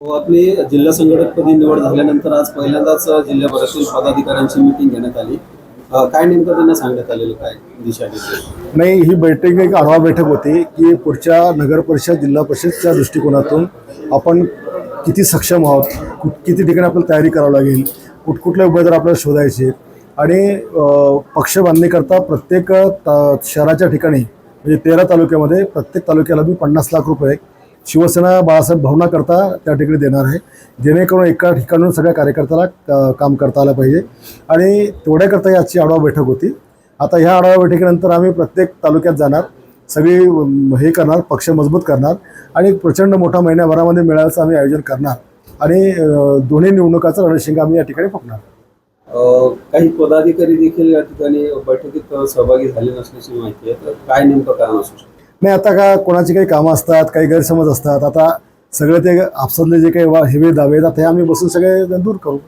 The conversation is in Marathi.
हो, आपली जिल्हा संघटकपदी निवड झाल्यानंतर आज पहिल्यांदाच जिल्ह्याभरातील पदाधिकाऱ्यांची मिटिंग घेण्यात आली. काय नेमकं त्यांना सांगण्यात आलेलं काय दिशा नाही ही बैठक एक आढावा बैठक होती की पुढच्या नगर परिषद जिल्हा परिषदच्या दृष्टिकोनातून आपण किती सक्षम आहोत कुठ किती ठिकाणी आपल्याला तयारी करावी लागेल कुठकुठले उमेदवार आपल्याला शोधायचे आणि पक्ष बांधणीकरता प्रत्येक ता शहराच्या ठिकाणी म्हणजे तेरा तालुक्यामध्ये प्रत्येक तालुक्याला मी पन्नास लाख रुपये शिवसेना बाळासाहेब भवनाकरता त्या ठिकाणी देणार आहे. जेणेकरून एका ठिकाणून सगळ्या कार्यकर्त्याला क- काम करता आलं पाहिजे. आणि तेवढ्याकरता याची आजची आढावा बैठक होती. आता ह्या आढावा बैठकीनंतर आम्ही प्रत्येक तालुक्यात जाणार. सगळी हे करणार पक्ष मजबूत करणार. आणि प्रचंड मोठा महिन्याभरामध्ये मेळाव्याचं आम्ही आयोजन करणार. आणि दोन्ही निवडणुकाचं रणशिंग आम्ही या ठिकाणी फुकणार. काही पदाधिकारी देखील या ठिकाणी बैठकीत सहभागी झाले नसल्याची माहिती आहे. तर काय नेमकं कारण असू शकतं? नाही आता का कोणाची काही कामं असतात काही गैरसमज असतात आता सगळे ते आपसातले जे काही वा- हेवे दावे आहेत आता हे आम्ही बसून सगळे दूर करू.